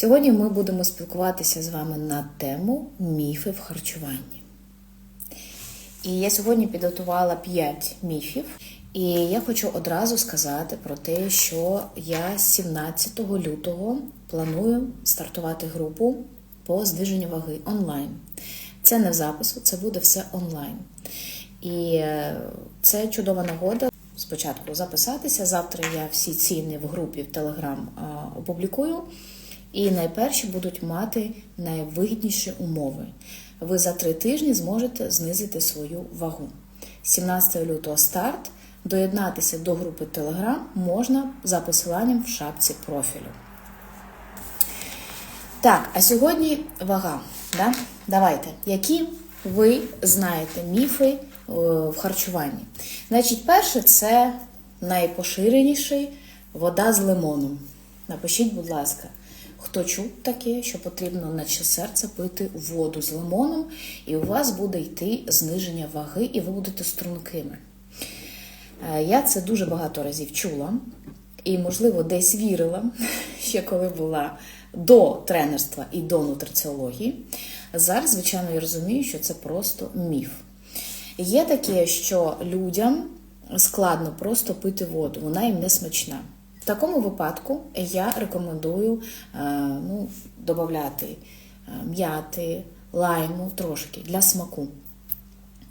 Сьогодні ми будемо спілкуватися з вами на тему міфи в харчуванні. І я сьогодні підготувала 5 міфів, і я хочу одразу сказати про те, що я 17 лютого планую стартувати групу по зниженню ваги онлайн. Це не в запису, це буде все онлайн. І е, це чудова нагода спочатку записатися. Завтра я всі ціни в групі в Телеграм опублікую. І найперші будуть мати найвигідніші умови. Ви за три тижні зможете знизити свою вагу. 17 лютого старт. Доєднатися до групи Telegram можна за посиланням в шапці профілю. Так, а сьогодні вага. Да? Давайте, які ви знаєте міфи е, в харчуванні? Значить, перше, це найпоширеніший вода з лимоном. Напишіть, будь ласка, хто чув таке, що потрібно наче серце пити воду з лимоном, і у вас буде йти зниження ваги, і ви будете стрункими. Е, я це дуже багато разів чула, і, можливо, десь вірила, ще коли була до тренерства і до нутриціології. Зараз, звичайно, я розумію, що це просто міф. Є таке, що людям складно просто пити воду, вона їм не смачна. Такому випадку я рекомендую е, ну, додати е, м'яти, лайму трошки для смаку.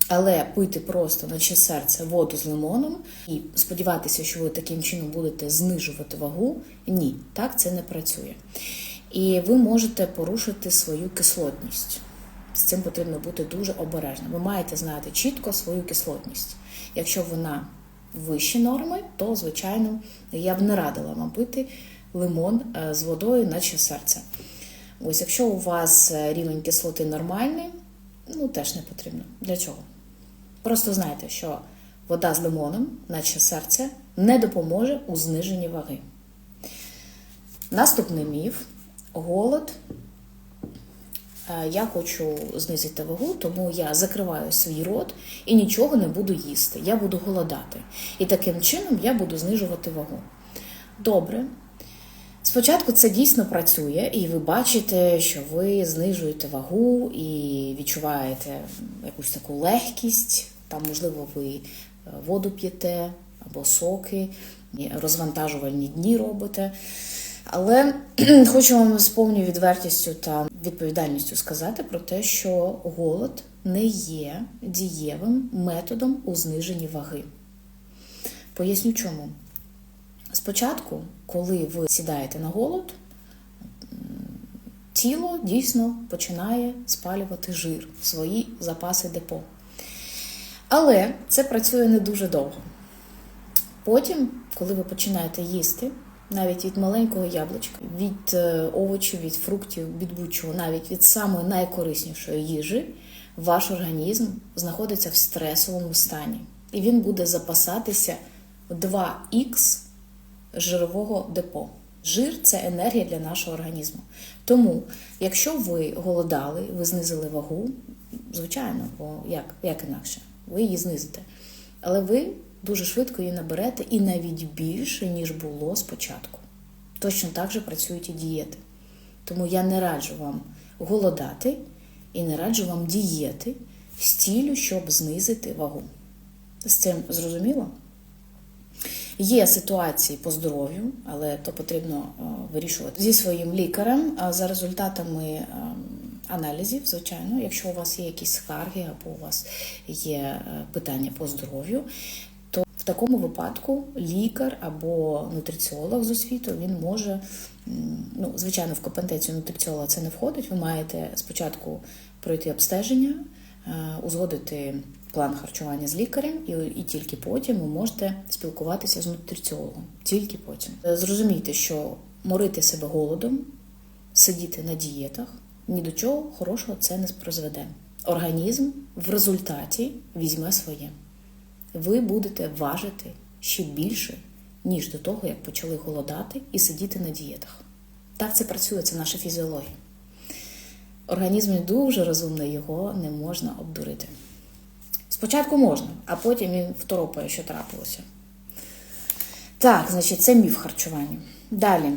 Але пити просто наче серце воду з лимоном і сподіватися, що ви таким чином будете знижувати вагу, ні, так це не працює. І ви можете порушити свою кислотність. З цим потрібно бути дуже обережним. Ви маєте знати чітко свою кислотність. Якщо вона вищі норми, то, звичайно, я б не радила вам пити лимон е, з водою, наче серце. Ось, якщо у вас е, рівень кислоти нормальний, ну теж не потрібно. Для чого? Просто знайте, що вода з лимоном, наче серце, не допоможе у зниженні ваги. Наступний міф голод. Е, я хочу знизити вагу, тому я закриваю свій рот і нічого не буду їсти. Я буду голодати. І таким чином я буду знижувати вагу. Добре. Спочатку це дійсно працює, і ви бачите, що ви знижуєте вагу і відчуваєте якусь таку легкість. Там, можливо, ви е, воду п'єте або соки, розвантажувальні дні робите. Але хочу вам з повною відвертістю та відповідальністю сказати про те, що голод не є дієвим методом у зниженні ваги. Поясню чому. Спочатку, коли ви сідаєте на голод, тіло дійсно починає спалювати жир, свої запаси депо. Але це працює не дуже довго. Потім, коли ви починаєте їсти, навіть від маленького яблучка, від е, овочів, від фруктів, від будь-чого, навіть від самої найкориснішої їжі, ваш організм знаходиться в стресовому стані. І він буде запасатися 2х жирового депо. Жир це енергія для нашого організму. Тому, якщо ви голодали, ви знизили вагу, звичайно, бо як, як інакше, ви її знизите. Але ви дуже швидко її наберете і навіть більше, ніж було спочатку. Точно так же працюють і дієти. Тому я не раджу вам голодати і не раджу вам дієти з цілю, щоб знизити вагу. З цим зрозуміло? Є ситуації по здоров'ю, але то потрібно вирішувати зі своїм лікарем за результатами аналізів, звичайно, якщо у вас є якісь скарги або у вас є е, питання по здоров'ю, то в такому випадку лікар або нутриціолог з освітою він може, ну, звичайно, в компетенцію нутриціолога це не входить. Ви маєте спочатку пройти обстеження, е, узгодити план харчування з лікарем, і, і тільки потім ви можете спілкуватися з нутриціологом. Тільки потім. Зрозумійте, що морити себе голодом, сидіти на дієтах ні до чого хорошого це не призведе. Організм в результаті візьме своє. Ви будете важити ще більше, ніж до того, як почали голодати і сидіти на дієтах. Так це працює, це наша фізіологія. Організм дуже розумний, його не можна обдурити. Спочатку можна, а потім він второпає, що трапилося. Так, значить, це міф харчування. Далі.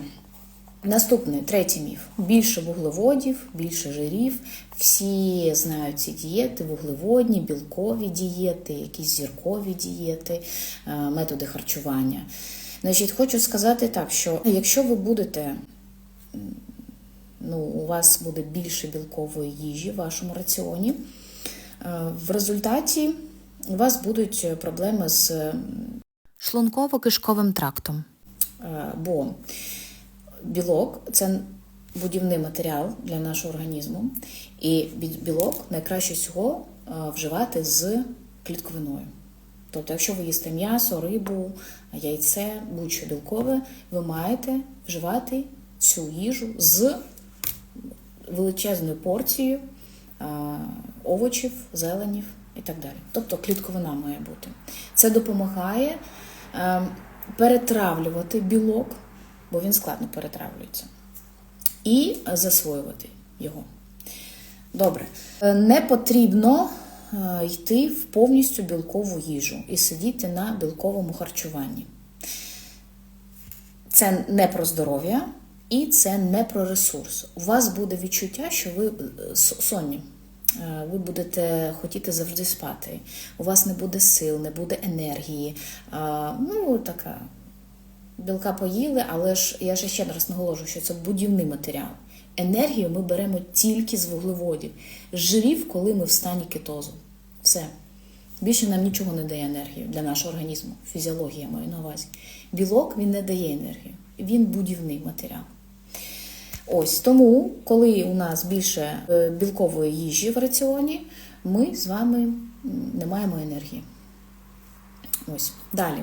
Наступний третій міф: більше вуглеводів, більше жирів. Всі знають ці дієти, вуглеводні, білкові дієти, якісь зіркові дієти, е, методи харчування. Значить, хочу сказати так, що якщо ви будете ну, у вас буде більше білкової їжі в вашому раціоні. Е, В результаті у вас будуть проблеми з шлунково-кишковим трактом. Е, бо білок це будівний матеріал для нашого організму, і білок найкраще всього вживати з клітковиною. Тобто, якщо ви їсте м'ясо, рибу, яйце, будь-що білкове, ви маєте вживати цю їжу з величезною порцією овочів, зеленів і так далі. Тобто клітковина має бути. Це допомагає е, перетравлювати білок, бо він складно перетравлюється, і засвоювати його. Добре. Е, Не потрібно е, йти в повністю білкову їжу і сидіти на білковому харчуванні. Це не про здоров'я і це не про ресурс. У вас буде відчуття, що ви е, сонні. Ви будете хотіти завжди спати. У вас не буде сил, не буде енергії. Ну, така білка поїли, але ж я ж ще раз наголошую, що це будівний матеріал. Енергію ми беремо тільки з вуглеводів, жирів, коли ми в стані кетозу. Все. Більше нам нічого не дає енергію для нашого організму. Фізіологія маю на увазі. Білок він не дає енергію, він будівний матеріал. Ось тому, коли у нас більше е, білкової їжі в раціоні, ми з вами не маємо енергії. Ось далі.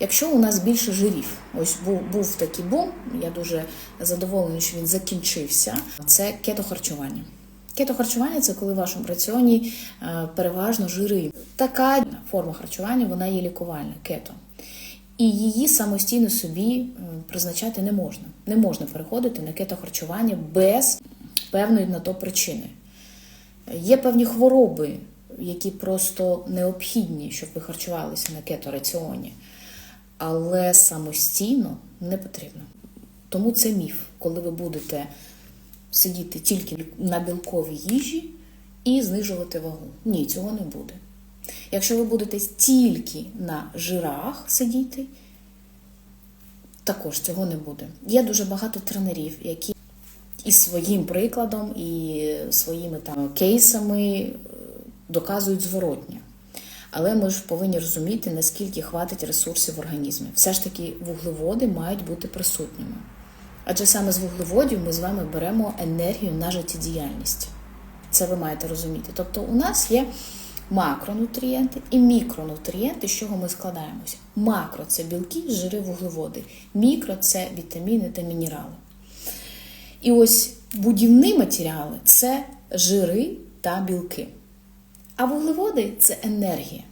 Якщо у нас більше жирів, ось був, був такий бум, я дуже задоволена, що він закінчився. Це кетохарчування. Кетохарчування це коли в вашому раціоні е, переважно жири. Така форма харчування вона є лікувальна, кето. І її самостійно собі е, призначати не можна. Не можна переходити на кетохарчування без певної на то причини. Є певні хвороби, які просто необхідні, щоб ви харчувалися на кетораціоні, але самостійно не потрібно. Тому це міф, коли ви будете сидіти тільки на білковій їжі і знижувати вагу. Ні, цього не буде. Якщо ви будете тільки на жирах сидіти, також цього не буде. Є дуже багато тренерів, які і своїм прикладом, і своїми там кейсами доказують зворотнє. Але ми ж повинні розуміти, наскільки хватить ресурсів в організмі. Все ж таки вуглеводи мають бути присутніми. Адже саме з вуглеводів ми з вами беремо енергію на життєдіяльність. Це ви маєте розуміти. Тобто у нас є макронутрієнти і мікронутрієнти, з чого ми складаємося. Макро це білки, жири, вуглеводи. Мікро це вітаміни та мінерали. І ось будівні матеріали це жири та білки. А вуглеводи це енергія.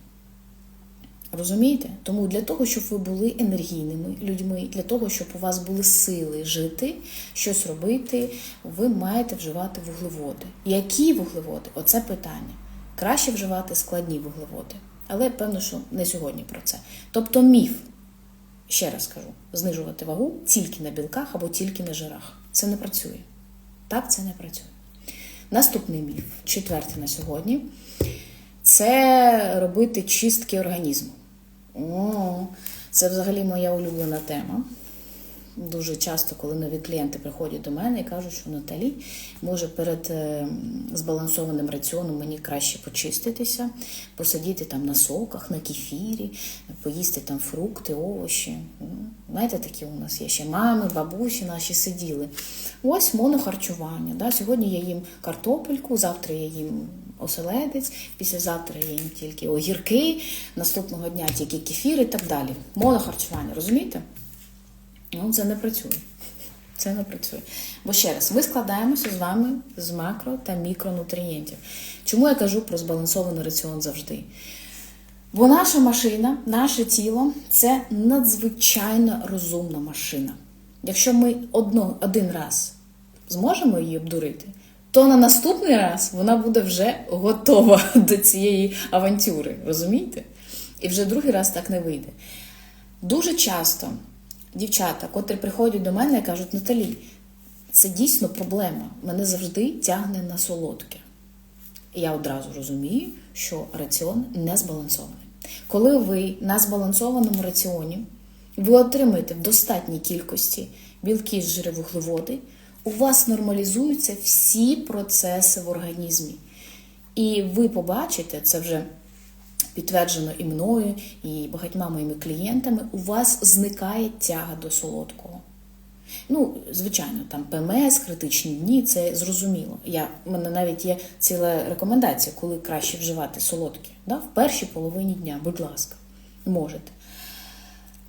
Розумієте? Тому для того, щоб ви були енергійними людьми, для того, щоб у вас були сили жити, щось робити, ви маєте вживати вуглеводи. Які вуглеводи? Оце питання. Краще вживати складні вуглеводи. Але певно, що не сьогодні про це. Тобто міф, ще раз кажу, знижувати вагу тільки на білках або тільки на жирах. Це не працює. Так, це не працює. Наступний міф, четвертий на сьогодні, це робити чистки організму. О, це взагалі моя улюблена тема. Дуже часто, коли нові клієнти приходять до мене і кажуть, що Наталі, може перед е, збалансованим раціоном мені краще почиститися, посидіти там на соках, на кефірі, поїсти там фрукти, овочі. М, Знаєте, такі у нас є ще мами, бабусі наші сиділи. Ось монохарчування. Да? Сьогодні я їм картопельку, завтра я їм оселедець, післязавтра я їм тільки огірки, наступного дня тільки кефір і так далі. Монохарчування, розумієте? Ну, це не працює. Це не працює. Бо ще раз, ми складаємося з вами з макро та мікронутрієнтів. Чому я кажу про збалансований раціон завжди? Бо наша машина, наше тіло це надзвичайно розумна машина. Якщо ми одно, один раз зможемо її обдурити, то на наступний раз вона буде вже готова до цієї авантюри. Розумієте? І вже другий раз так не вийде. Дуже часто дівчата, котрі приходять до мене і кажуть, Наталі, це дійсно проблема. Мене завжди тягне на солодке. І я одразу розумію, що раціон не збалансований. Коли ви на збалансованому раціоні, ви отримаєте в достатній кількості білки, жири, вуглеводи, у вас нормалізуються всі процеси в організмі. І ви побачите, це вже підтверджено і мною, і багатьма моїми клієнтами, у вас зникає тяга до солодкого. Ну, звичайно, там ПМС, критичні дні, це зрозуміло. Я, У мене навіть є ціла рекомендація, коли краще вживати солодкі. Да? В першій половині дня, будь ласка, можете.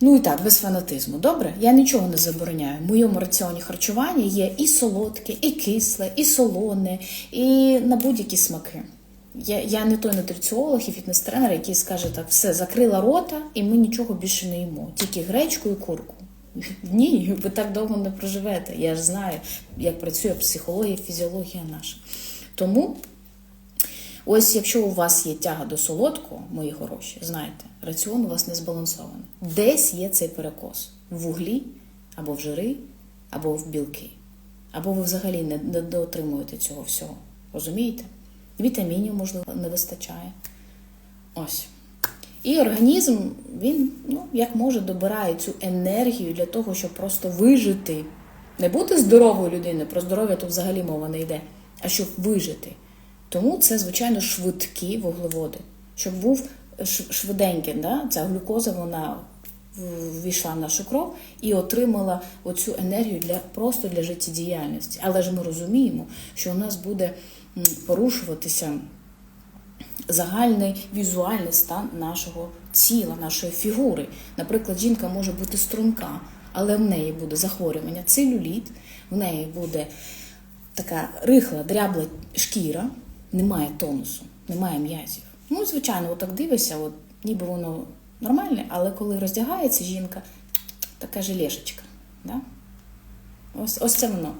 Ну і так, без фанатизму. Добре? Я нічого не забороняю. В моєму раціоні харчування є і солодке, і кисле, і солоне, і на будь-які смаки. Я я не той нутриціолог і фітнес-тренер, який скаже так, все, закрила рота, і ми нічого більше не їмо, тільки гречку і курку. Ні, ви так довго не проживете. Я ж знаю, як працює психологія, фізіологія наша. Тому, ось якщо у вас є тяга до солодкого, мої хороші, знаєте, раціон у вас не збалансований. Десь є цей перекос в вуглі, або в жири, або в білки. Або ви взагалі не, дотримуєте цього всього. Розумієте? Вітамінів, можливо, не вистачає. Ось. І організм, він, ну, як може, добирає цю енергію для того, щоб просто вижити. Не бути здоровою людиною, про здоров'я тут взагалі мова не йде, а щоб вижити. Тому це, звичайно, швидкі вуглеводи. Щоб був швиденький, да? ця глюкоза, вона ввійшла в нашу кров і отримала оцю енергію для, просто для життєдіяльності. Але ж ми розуміємо, що у нас буде порушуватися загальний візуальний стан нашого тіла, нашої фігури. Наприклад, жінка може бути струнка, але в неї буде захворювання целюліт, в неї буде така рихла, дрябла шкіра, немає тонусу, немає м'язів. Ну, звичайно, отак дивишся, от, ніби воно нормальне, але коли роздягається жінка, така желешечка. Да? Ось, Ось це воно.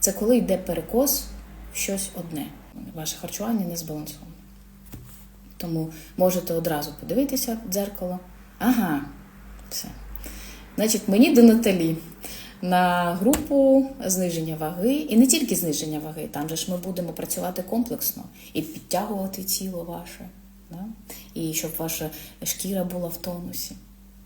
Це коли йде перекос в щось одне. Ваше харчування не збалансоване. Тому можете одразу подивитися в дзеркало. Ага, все. Значить, мені до Наталі на групу зниження ваги, і не тільки зниження ваги, там же ж ми будемо працювати комплексно і підтягувати тіло ваше, да? і щоб ваша шкіра була в тонусі.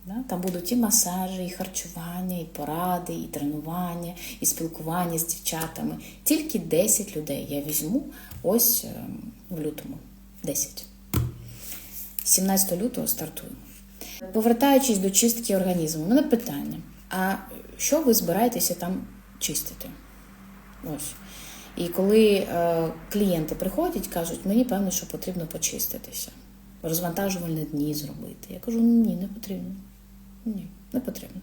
Да? Там будуть і масажі, і харчування, і поради, і тренування, і спілкування з дівчатами. Тільки 10 людей я візьму ось ем, в лютому. 10. 17 лютого стартуємо. Повертаючись до чистки організму, у мене питання: а що ви збираєтеся там чистити? Ось. І коли е, клієнти приходять, кажуть, мені певно, що потрібно почиститися, розвантажувальні дні зробити. Я кажу, ні, не потрібно. Ні, не потрібно.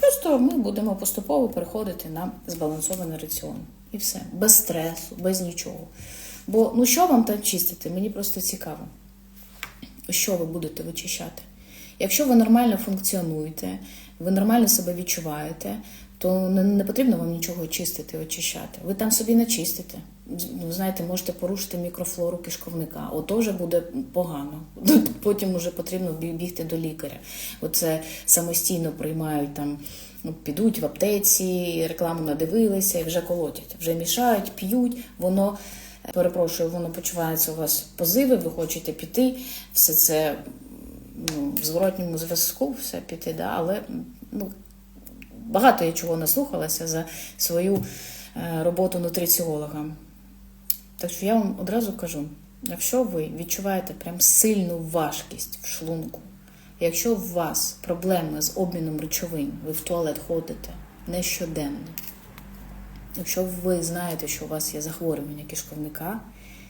Просто ми будемо поступово переходити на збалансований раціон. І все, без стресу, без нічого. Бо ну що вам там чистити? Мені просто цікаво що ви будете вичищати. Якщо ви нормально функціонуєте, ви нормально себе відчуваєте, то не, потрібно вам нічого чистити, очищати. Ви там собі не чистите. Ну, знаєте, можете порушити мікрофлору кишковника, ото вже буде погано. Потім вже потрібно бігти до лікаря. Оце самостійно приймають там, ну, підуть в аптеці, рекламу надивилися і вже колотять, вже мішають, п'ють, воно. Перепрошую, воно почувається у вас позиви, ви хочете піти, все це ну, в зворотньому зв'язку, все піти, да? але ну, багато я чого наслухалася за свою е, роботу нутриціолога. Так що я вам одразу кажу: якщо ви відчуваєте прям сильну важкість в шлунку, якщо у вас проблеми з обміном речовин, ви в туалет ходите не щоденно. Якщо ви знаєте, що у вас є захворювання кишковника,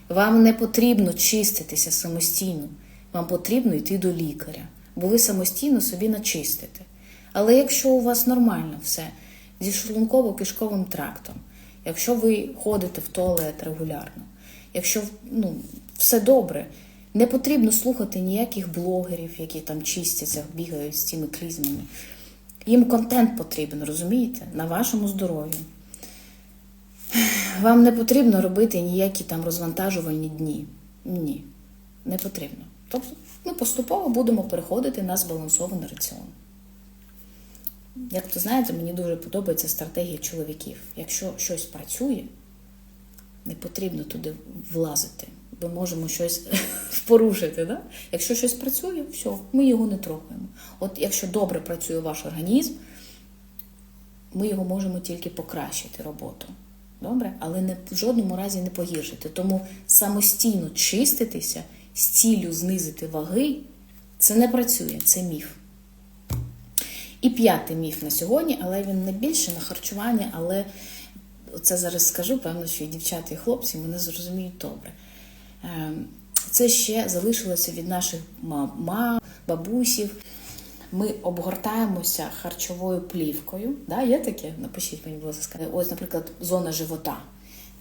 вам не потрібно чиститися самостійно, вам потрібно йти до лікаря, бо ви самостійно собі начистите. Але якщо у вас нормально все зі шлунково-кишковим трактом, якщо ви ходите в туалет регулярно, якщо ну, все добре, не потрібно слухати ніяких блогерів, які там чистяться, бігають з цими клізмами. Їм контент потрібен, розумієте, на вашому здоров'ї. Вам не потрібно робити ніякі там розвантажувальні дні. Ні, не потрібно. Тобто ми поступово будемо переходити на збалансований раціон. Як то знаєте, мені дуже подобається стратегія чоловіків. Якщо щось працює, не потрібно туди влазити. Ми можемо щось порушити. Да? Якщо щось працює, все, ми його не трогаємо. От якщо добре працює ваш організм, ми його можемо тільки покращити роботу. Добре? Але не, в жодному разі не погіршити. Тому самостійно чиститися з ціллю знизити ваги це не працює, це міф. І п'ятий міф на сьогодні, але він не більше на харчування, але це зараз скажу, певно, що і дівчата, і хлопці мене зрозуміють добре. Ем, це ще залишилося від наших мам, бабусів. Ми обгортаємося харчовою плівкою. Да, Є таке? Напишіть мені, будь ласка. Ось, наприклад, зона живота.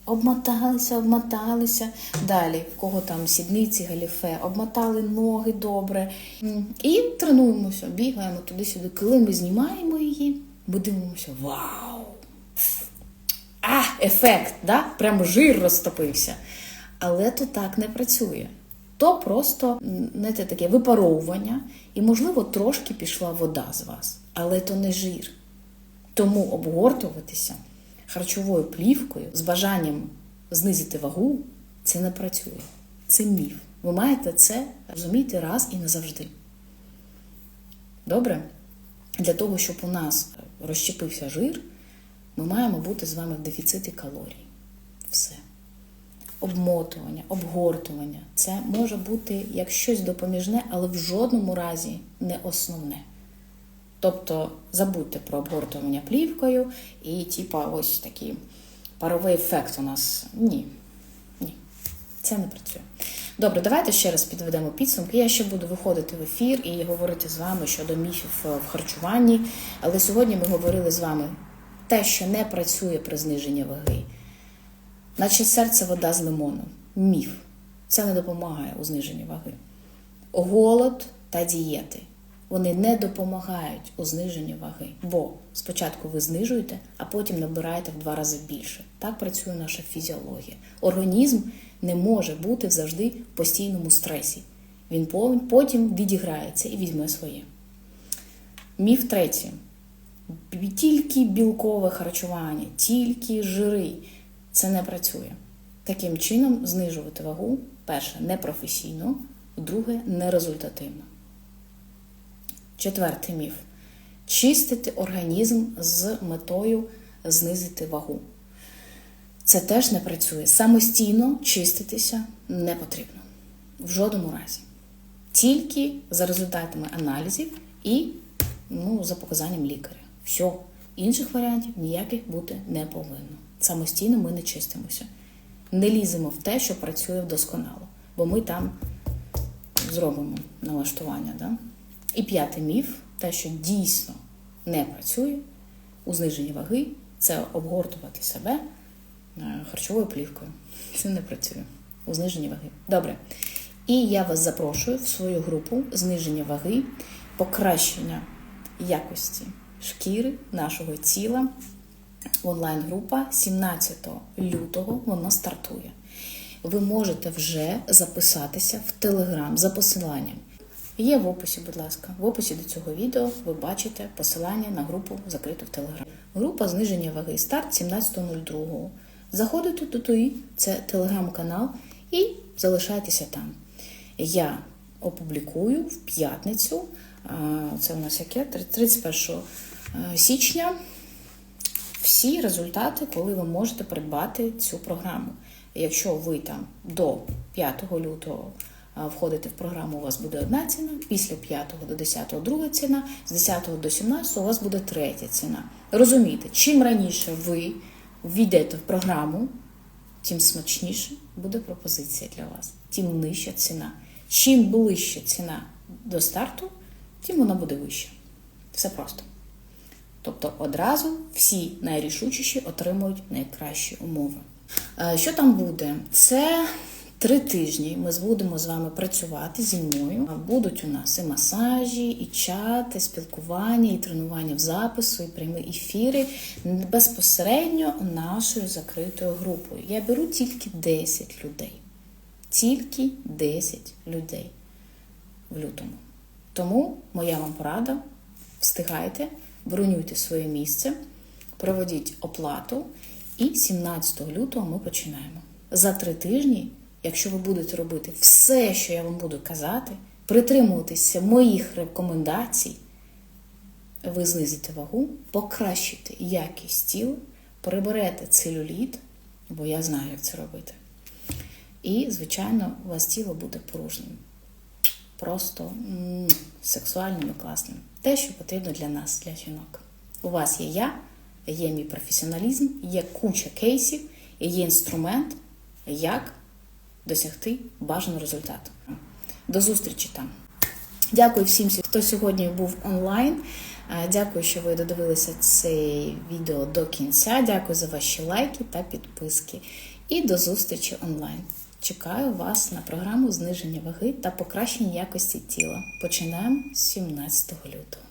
Обмоталися, обмоталися. Далі, в кого там сідниці, галіфе, обмотали ноги добре. І тренуємося, бігаємо туди-сюди. Коли ми знімаємо її, ми дивимося, вау! А, ефект! да? Прямо жир розтопився. Але то так не працює. То просто знаєте, таке випаровування, і, можливо, трошки пішла вода з вас. Але то не жир. Тому обгортуватися харчовою плівкою з бажанням знизити вагу це не працює. Це міф. Ви маєте це розуміти раз і назавжди. Добре? Для того, щоб у нас розщепився жир, ми маємо бути з вами в дефіциті калорій. Все. Обмотування, обгортування це може бути як щось допоміжне, але в жодному разі не основне. Тобто забудьте про обгортування плівкою і, типа, ось такий паровий ефект у нас. Ні. Ні. Це не працює. Добре, давайте ще раз підведемо підсумки. Я ще буду виходити в ефір і говорити з вами щодо міфів в харчуванні. Але сьогодні ми говорили з вами те, що не працює при зниженні ваги. Наче серце вода з лимону. Міф. Це не допомагає у зниженні ваги. Голод та дієти. Вони не допомагають у зниженні ваги. Бо спочатку ви знижуєте, а потім набираєте в два рази більше. Так працює наша фізіологія. Організм не може бути завжди в постійному стресі. Він потім відіграється і візьме своє. Міф третій. Тільки білкове харчування, тільки жири. Це не працює. Таким чином, знижувати вагу, перше, непрофесійно, друге, нерезультативно. Четвертий міф. Чистити організм з метою знизити вагу. Це теж не працює. Самостійно чиститися не потрібно. В жодному разі. Тільки за результатами аналізів і ну, за показанням лікаря. Все. Інших варіантів ніяких бути не повинно. Самостійно ми не чистимося. Не ліземо в те, що працює вдосконало, бо ми там зробимо налаштування. Да? І п'ятий міф, те, що дійсно не працює у зниженні ваги, це обгортувати себе е, харчовою плівкою. Це не працює у зниженні ваги. Добре. І я вас запрошую в свою групу зниження ваги, покращення якості шкіри нашого тіла. Онлайн-група 17 лютого вона стартує. Ви можете вже записатися в Телеграм за посиланням. Є в описі, будь ласка, в описі до цього відео ви бачите посилання на групу закриту в Телеграм. Група зниження ваги старт 17.02. Заходите до туди, це телеграм-канал, і залишайтеся там. Я опублікую в п'ятницю, це у нас яке 31 січня. Всі результати, коли ви можете придбати цю програму. Якщо ви там до 5 лютого входите в програму, у вас буде одна ціна, після 5 до 10 друга ціна, з 10 до 17 у вас буде третя ціна. Розумієте, чим раніше ви війдете в програму, тим смачніше буде пропозиція для вас, тим нижча ціна. Чим ближча ціна до старту, тим вона буде вища. Все просто. Тобто одразу всі найрішучіші отримують найкращі умови. Що там буде? Це три тижні. Ми будемо з вами працювати зі мною. Будуть у нас і масажі, і чати, і спілкування, і тренування в запису, і прямі ефіри безпосередньо нашою закритою групою. Я беру тільки 10 людей. Тільки 10 людей в лютому. Тому моя вам порада: встигайте бронюйте своє місце, проводіть оплату, і 17 лютого ми починаємо. За три тижні, якщо ви будете робити все, що я вам буду казати, притримуватися моїх рекомендацій, ви знизите вагу, покращите якість тіла, приберете целюліт, бо я знаю, як це робити. І, звичайно, у вас тіло буде порожнім. Просто сексуальним і класним. Те, що потрібно для нас, для жінок. У вас є я, є мій професіоналізм, є куча кейсів, є інструмент, як досягти бажаного результату. До зустрічі там. Дякую всім, хто сьогодні був онлайн. Е, Дякую, що ви додивилися це відео до кінця. Дякую за ваші лайки та підписки. І до зустрічі онлайн. Чекаю вас на програму зниження ваги та покращення якості тіла. Починаємо з 17 лютого.